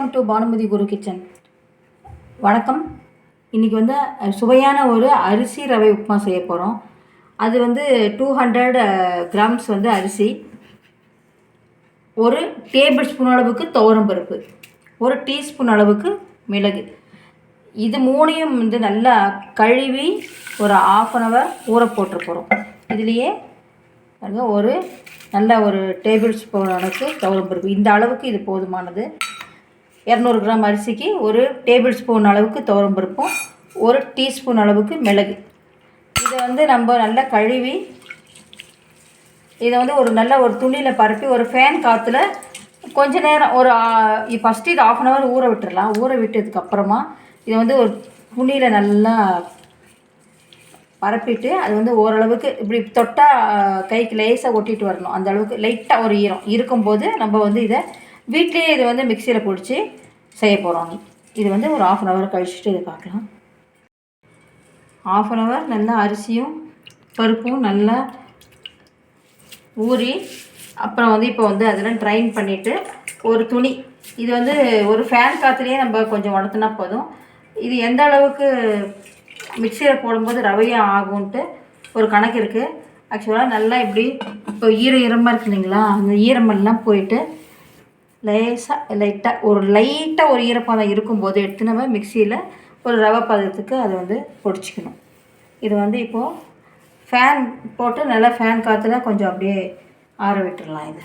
Welcome to Bhanumathi Guru kitchen வணக்கம். இன்றைக்கி வந்து சுவையான ஒரு அரிசி ரவை உப்புமா செய்ய போகிறோம் அது வந்து டூ ஹண்ட்ரட் கிராம்ஸ் வந்து அரிசி. ஒரு டேபிள் ஸ்பூன் அளவுக்கு துவரம் பருப்பு. ஒரு டீஸ்பூன் அளவுக்கு மிளகு. இது மூணையும் வந்து நல்லா கழுவி ஒரு ஆஃப் அன் ஹவர் ஊற போட்டு போகிறோம் இதுலேயே ஒரு நல்ல ஒரு டேபிள் ஸ்பூன் அளவுக்கு துவரம் பருப்பு. இந்த அளவுக்கு இது போதுமானது. இரநூறு கிராம் அரிசிக்கு ஒரு டேபிள் ஸ்பூன் அளவுக்கு துவரம் பருப்பும் ஒரு டீஸ்பூன் அளவுக்கு மிளகு. இதை வந்து நம்ம நல்லா கழுவி இதை வந்து ஒரு நல்ல ஒரு துணியில் பரப்பி ஒரு ஃபேன் காற்றுல கொஞ்ச நேரம் ஒரு ஃபஸ்ட்டு இது ஆஃப் அன் ஹவர் ஊற விட்டுடலாம் ஊற விட்டதுக்கப்புறமா இதை வந்து ஒரு துணியில் நல்லா பரப்பிட்டு அது வந்து ஓரளவுக்கு இப்படி தொட்டால் கைக்கு லேசாக ஒட்டிட்டு வரணும். அந்த அளவுக்கு லைட்டாக ஒரு ஈரம். இருக்கும்போது நம்ம வந்து இதை வீட்லேயே இது வந்து மிக்சியில் பிடிச்சி செய்ய போகிறோம் இது வந்து ஒரு ஆஃப் அன் ஹவர் கழிச்சுட்டு இதை பார்க்கலாம். ஆஃப் அன் ஹவர் நல்லா அரிசியும் பருப்பும் நல்லா ஊறி அப்புறம் வந்து இப்போ வந்து அதெல்லாம் ட்ரைன் பண்ணிவிட்டு ஒரு துணி. இது வந்து ஒரு ஃபேன் காற்றுலேயே நம்ம கொஞ்சம் உடத்துனா போதும். இது எந்த அளவுக்கு மிக்சியில் போடும்போது ரவையாக ஆகும்ன்ட்டு ஒரு கணக்கு இருக்குது ஆக்சுவலாக நல்லா இப்படி இப்போ ஈர ஈரமாக இருக்கு இல்லைங்களா? அந்த ஈரமெல்லாம் போயிட்டு லேசாக லைட்டாக ஒரு லைட்டாக ஒரு ஈரப்பதம் இருக்கும்போது எடுத்து நம்ம மிக்சியில் ஒரு ரவை பதத்துக்கு அதை வந்து பொடிச்சிக்கணும். இது வந்து இப்போது ஃபேன் போட்டு நல்லா ஃபேன் காற்றுல கொஞ்சம் அப்படியே ஆற விட்டுடலாம் இது.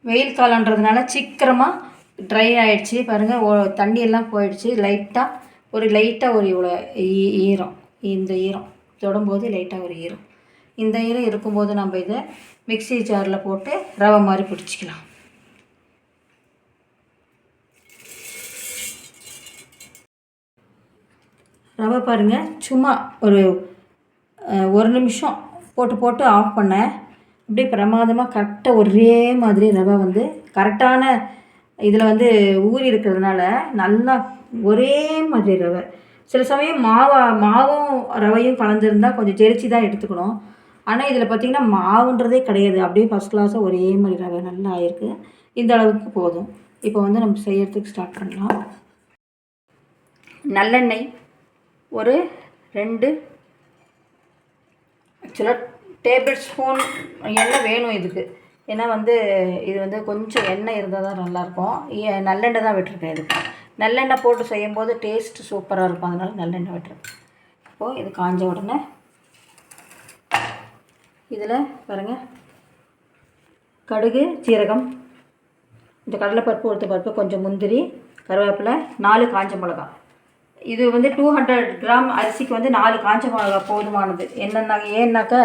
வெயில் காலன்றதுனால சீக்கிரமாக ட்ரை ஆகிடுச்சி பாருங்கள் ஓ தண்ணியெல்லாம் போயிடுச்சு. லைட்டாக ஒரு லைட்டாக ஒரு இவ்வளோ ஈ- ஈரம். இந்த ஈரம் தொடும்போது லைட்டாக ஒரு ஈரம். இந்த ஈரம் இருக்கும்போது நம்ம இதை மிக்ஸி ஜாரில் போட்டு ரவை மாதிரி பிடிச்சிக்கலாம். ரவை பாருங்கள் சும்மா ஒரு ஒரு நிமிஷம் போட்டு போட்டு ஆஃப் பண்ணேன் அப்படியே பிரமாதமாக கரெக்டாக ஒரே மாதிரி ரவை வந்து கரெக்டான இதில் வந்து ஊறி இருக்கிறதுனால நல்லா ஒரே மாதிரி ரவை. சில சமயம் மாவா மாவும் ரவையும் கலந்துருந்தால் கொஞ்சம் ஜெரிச்சு தான் எடுத்துக்கணும். ஆனால் இதில் பார்த்திங்கன்னா மாவுன்றதே கிடையாது. அப்படியே ஃபஸ்ட் கிளாஸாக ஒரே மாதிரி ரவை நல்லா ஆயிருக்கு. இந்த அளவுக்கு போதும். இப்போ வந்து நம்ம செய்யறதுக்கு ஸ்டார்ட் பண்ணலாம். நல்லெண்ணெய் ஒரு ரெண்டு ஆக்சுவலாக டேபிள் ஸ்பூன் எண்ணெய் வேணும் இதுக்கு. ஏன்னா வந்து இது வந்து கொஞ்சம் எண்ணெய் இருந்தால் தான் நல்லாயிருக்கும். ஏ- நல்லெண்ணெய் தான் விட்டுருக்கேன் இதுக்கு. நல்லெண்ணெய் போட்டு செய்யும்போது டேஸ்ட்டு சூப்பராக இருக்கும். அதனால் நல்லெண்ணெய் விட்டுருக்கேன். இப்போது இது காஞ்ச உடனே இதில் பாருங்க. கடுகு சீரகம். இந்த கடலைப்பருப்பு உளுத்த பருப்பு கொஞ்சம் முந்திரி கருவேப்பிலை நாலு காஞ்ச மிளகா. இது வந்து டூ ஹண்ட்ரட் கிராம் அரிசிக்கு வந்து நாலு காஞ்ச மிளகா போதுமானது. என்னென்னா ஏன்னாக்கா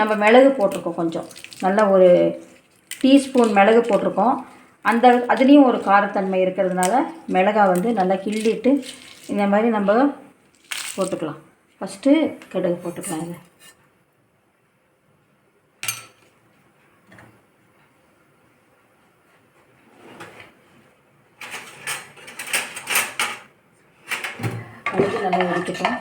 நம்ம மிளகு போட்டிருக்கோம் கொஞ்சம். நல்லா ஒரு டீஸ்பூன் மிளகு போட்டிருக்கோம். அந்த அதுலேயும் ஒரு காரத்தன்மை இருக்கிறதுனால மிளகா வந்து நல்லா கிள்ளிட்டு இந்த மாதிரி நம்ம போட்டுக்கலாம். ஃபஸ்ட்டு கடுகு போட்டுக்கலாம் இதை. போட்டு நல்லா எடுத்துப்போம்.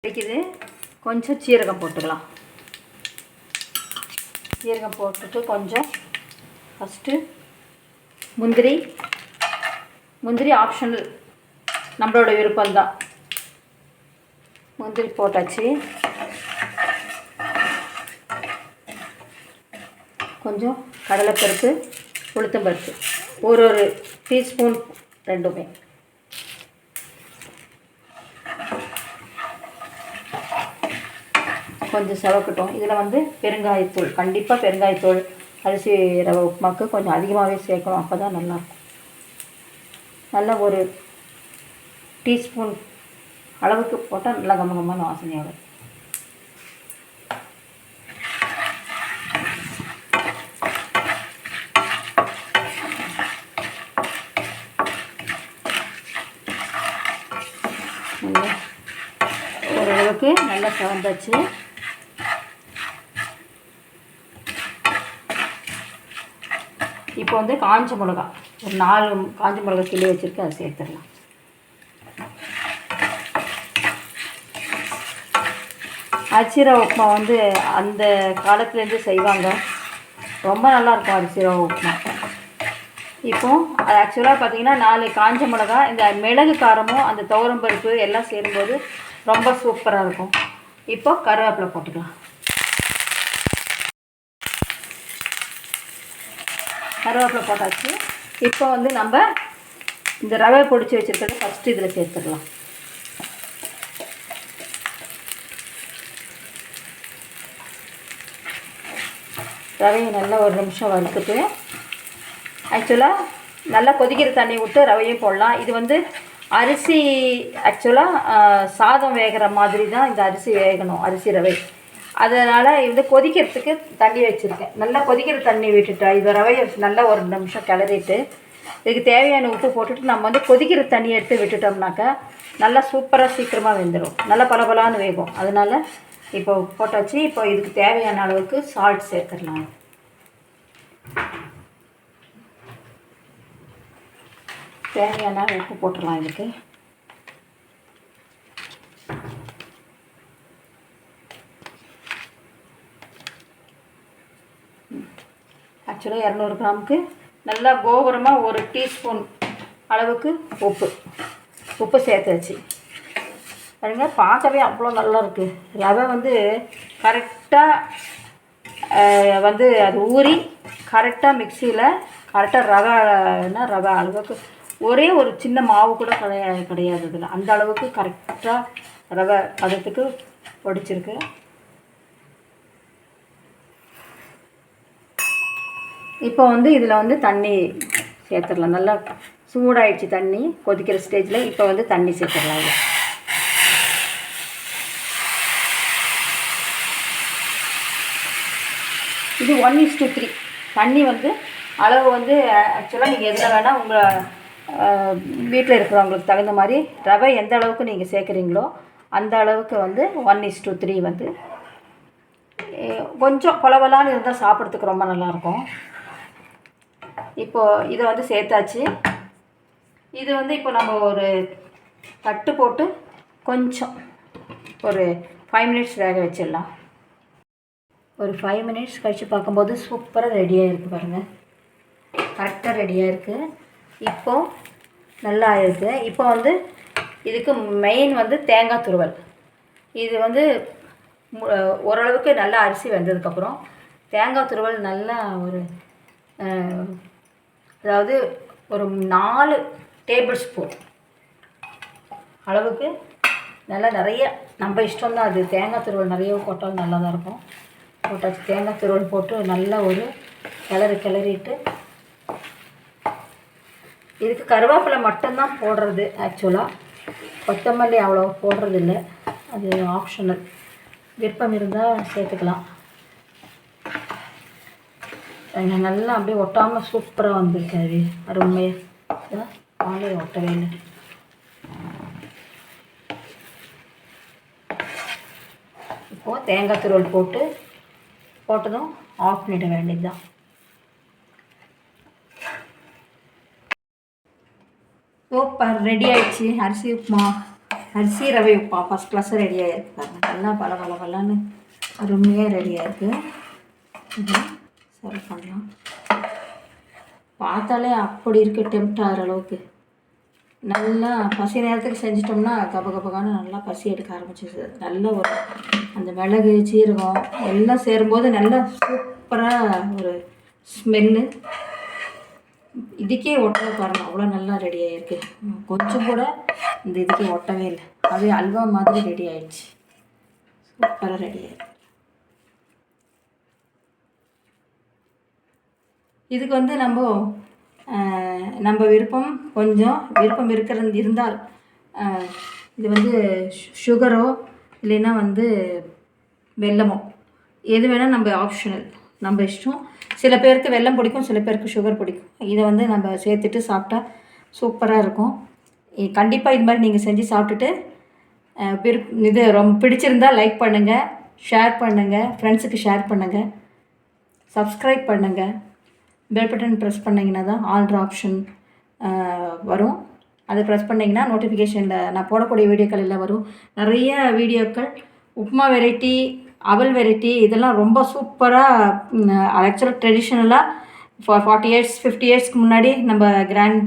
கிடைக்குது. கொஞ்சம் சீரகம் போட்டுக்கலாம். சீரகம் போட்டுட்டு கொஞ்சம் ஃபஸ்ட்டு முந்திரி. முந்திரி ஆப்ஷனல் நம்மளோட விருப்பம்தான். முந்திரி போட்டாச்சு. கொஞ்சம் கடலைப்பருப்பு. உளுத்தம்பருப்பு ஒரு ஒரு டீஸ்பூன் ரெண்டுமே. கொஞ்சம் செவக்கட்டும். இதில் வந்து பெருங்காயத்தூள் கண்டிப்பாக பெருங்காயத்தூள் அரிசி ரவை உப்புமாக்கு கொஞ்சம் அதிகமாகவே சேர்க்கணும். அப்போ தான் நல்லாயிருக்கும் நல்ல ஒரு டீஸ்பூன் அளவுக்கு போட்டால் நல்லா கம்மகமான வாசனையாக வரும் நல்லா ஓரளவுக்கு நல்லா சிவந்தாச்சு இப்போ வந்து காஞ்ச மிளகா. ஒரு நாலு காஞ்ச மிளகா கிள்ளி வச்சுருக்கேன். அதை சேர்த்துடலாம். அரிசி உப்புமா வந்து அந்த காலத்துலேருந்து செய்வாங்க. ரொம்ப நல்லாயிருக்கும் இருக்கும் உப்புமா. இப்போ அது ஆக்சுவலாக பார்த்தீங்கன்னா நாலு காஞ்ச மிளகா இந்த மிளகு காரமும் அந்த துவரம் பருப்பு எல்லாம் சேரும்போது ரொம்ப சூப்பராக இருக்கும். இப்போ கருவேப்பிலை போட்டுக்கலாம். கருவேப்பிலை போட்டாச்சு. இப்போ வந்து நம்ம இந்த ரவை பொடிச்சு வச்சுருக்கிறத ஃபஸ்ட்டு இதில் சேர்த்துக்கலாம். ரவையை நல்லா ஒரு நிமிஷம் வறுத்துட்டு ஆக்சுவலாக நல்லா கொதிக்கிற தண்ணி விட்டு ரவையும் போடலாம். இது வந்து அரிசி ஆக்சுவலாக சாதம் வேகிற மாதிரி தான் இந்த அரிசி வேகணும் அரிசி ரவை. அதனால் இது கொதிக்கிறதுக்கு தண்ணி வச்சுருக்கேன். நல்லா கொதிக்கிற தண்ணி விட்டுட்டா இது ரவையை நல்லா ஒரு நிமிஷம் கிளறிட்டு இதுக்கு தேவையான உப்பு போட்டுட்டு நம்ம வந்து கொதிக்கிற தண்ணி எடுத்து விட்டுட்டோம்னாக்கா நல்லா சூப்பராக சீக்கிரமாக வெந்துடும் நல்லா பளபளான்னு வேகும். அதனால் இப்போ போட்டாச்சு. இப்போ இதுக்கு தேவையான அளவுக்கு சால்ட் சேர்த்துடலாம். தேவையான உப்பு போட்டுடலாம் இதுக்கு. ஆக்சுவலாக இரநூறு கிராமுக்கு நல்லா கோபுரமாக ஒரு டீஸ்பூன் அளவுக்கு உப்பு. உப்பு சேர்த்தாச்சு. பாருங்க பார்க்கவே அவ்வளோ நல்லா இருக்குது ரவை வந்து கரெக்டாக வந்து அது ஊறி கரெக்டாக மிக்சியில் கரெக்டாக ரவைன்னா ரவை அளவுக்கு ஒரே ஒரு சின்ன மாவு கூட கிடையாது கிடையாது இதில். அந்த அளவுக்கு கரெக்டாக ரவை பதத்துக்கு பொடிச்சிருக்கு இப்போ வந்து இதில் வந்து தண்ணி சேர்த்துடலாம். நல்லா சூடாயிடுச்சு தண்ணி. கொதிக்கிற ஸ்டேஜில் இப்போ வந்து தண்ணி சேர்த்துடலாம் இது. ஒன் இஸ் டூ த்ரீ தண்ணி வந்து அளவு வந்து ஆக்சுவலாக நீங்கள் எதில் வேணால் உங்களை வீட்டில் இருக்கிறவங்களுக்கு தகுந்த மாதிரி ரவை எந்த அளவுக்கு நீங்கள் சேர்க்குறீங்களோ அந்த அளவுக்கு வந்து ஒன் இஸ் டூ த்ரீ வந்து கொஞ்சம் பளபளான்னு இருந்தால் சாப்பிட்றதுக்கு ரொம்ப நல்லாயிருக்கும். இப்போது இதை வந்து சேர்த்தாச்சு. இது வந்து இப்போ நம்ம ஒரு தட்டு போட்டு கொஞ்சம் ஒரு ஃபைவ் மினிட்ஸ் வேக வச்சிடலாம். ஒரு ஃபைவ் மினிட்ஸ் கழித்து பார்க்கும்போது சூப்பராக ரெடியாக இருக்குது பாருங்கள் கரெக்டாக ரெடியாக இருக்குது இப்போது நல்லா இருக்குது இப்போ வந்து இதுக்கு மெயின் வந்து தேங்காய் துருவல். இது வந்து மு- ஓரளவுக்கு நல்லா அரிசி வெந்ததுக்கப்புறம் தேங்காய் துருவல் நல்லா ஒரு அதாவது ஒரு நாலு டேபிள் ஸ்பூன். அளவுக்கு நல்லா நிறைய நம்ம இஷ்டம் தான் அது. தேங்காய் துருவல் நிறைய போட்டாலும் நல்லா தான் இருக்கும். போட்டாச்சு. தேங்காய் துருவல் போட்டு நல்லா ஒரு கிளறி கிளறிட்டு இதுக்கு கருவேப்பிலை மட்டும்தான் போடுறது ஆக்சுவலாக கொத்தமல்லி அவ்வளோ போடுறதில்ல. அது ஆப்ஷனல் விருப்பம் இருந்தால் சேர்த்துக்கலாம். நல்லா அப்படியே ஒட்டாமல் சூப்பராக வந்திருக்கு அது. அருமையாக வாழை ஒட்டவே இல்லை. இப்போது தேங்காய் துருவல் போட்டு போட்டதும் ஆஃப் பண்ணிட வேண்டியது தான் சூப்பர் ரெடி ஆயிடுச்சு. அரிசி உப்புமா. அரிசி ரவை உப்புமா. ஃபஸ்ட் கிளாஸாக ரெடி ஆகிருக்கு பாருங்க. நல்லா பல பல பலன்னு அருமையாக ரெடியாக இருக்குது இது சர்வ் பண்ணலாம். பார்த்தாலே அப்படி இருக்கு டெம்ட் ஆகிற அளவுக்கு. நல்லா பசி நேரத்துக்கு செஞ்சிட்டோம்னா கப கபகான நல்லா பசி எடுக்க ஆரம்பிச்சிது நல்ல ஒரு அந்த மிளகு சீரகம் எல்லாம் சேரும்போது நல்லா சூப்பராக ஒரு ஸ்மெல்லு இதுக்கே ஒட்டவே பாருங்க அவ்வளோ நல்லா ரெடி ஆகிருக்கு கொஞ்சம் கூட இந்த இதுக்கே ஒட்டவே இல்லை. அதே அல்வா மாதிரி ரெடி ஆயிடுச்சு. சூப்பராக ரெடி ஆயிடுச்சு இதுக்கு வந்து நம்ம நம்ம விருப்பம் கொஞ்சம் விருப்பம் இருக்கிறது இருந்தால் இது வந்து சுகரோ இல்லைன்னா வந்து வெல்லமோ எது வேணால் நம்ம ஆப்ஷனல் நம்ம இஷ்டம். சில பேருக்கு வெல்லம் பிடிக்கும் சில பேருக்கு சுகர் பிடிக்கும். இதை வந்து நம்ம சேர்த்துட்டு சாப்பிட்டா சூப்பராக இருக்கும். கண்டிப்பாக இது மாதிரி நீங்கள் செஞ்சு சாப்பிட்டுட்டு அஹ், இது ரொம்ப பிடிச்சிருந்தா லைக் பண்ணுங்கள் ஷேர் பண்ணுங்கள் ஃப்ரெண்ட்ஸுக்கு ஷேர் பண்ணுங்கள் சப்ஸ்கிரைப் பண்ணுங்கள் பெல் பட்டன் ப்ரெஸ் பண்ணிங்கன்னா தான் ஆல்ட்ரு ஆப்ஷன் வரும். அதை ப்ரெஸ் பண்ணிங்கன்னா நோட்டிஃபிகேஷனில் நான் போடக்கூடிய வீடியோக்கள் எல்லாம் வரும். நிறைய வீடியோக்கள் உப்புமா வெரைட்டி அவல் வெரைட்டி இதெல்லாம் ரொம்ப சூப்பராக ஆக்சுவலாக ட்ரெடிஷ்னலாக ஃபார் ஃபார்ட்டி இயர்ஸ் ஃபிஃப்டி இயர்ஸ்க்கு முன்னாடி நம்ம கிராண்ட்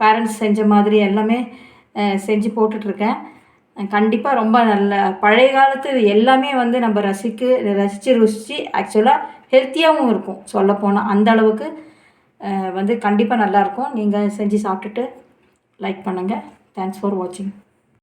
பேரண்ட்ஸ் செஞ்ச மாதிரி எல்லாமே செஞ்சு போட்டுட்ருக்கேன். கண்டிப்பாக ரொம்ப நல்ல பழைய காலத்து இது எல்லாமே வந்து நம்ம ரசிக்கு ரசித்து ருசித்து ஆக்சுவலாக ஹெல்த்தியாகவும் இருக்கும். சொல்லப்போனால் அந்த அளவுக்கு வந்து கண்டிப்பாக நல்லாயிருக்கும் நீங்கள் செஞ்சு சாப்பிட்டுட்டு லைக் பண்ணுங்கள் தேங்க்ஸ் ஃபார் வாட்சிங்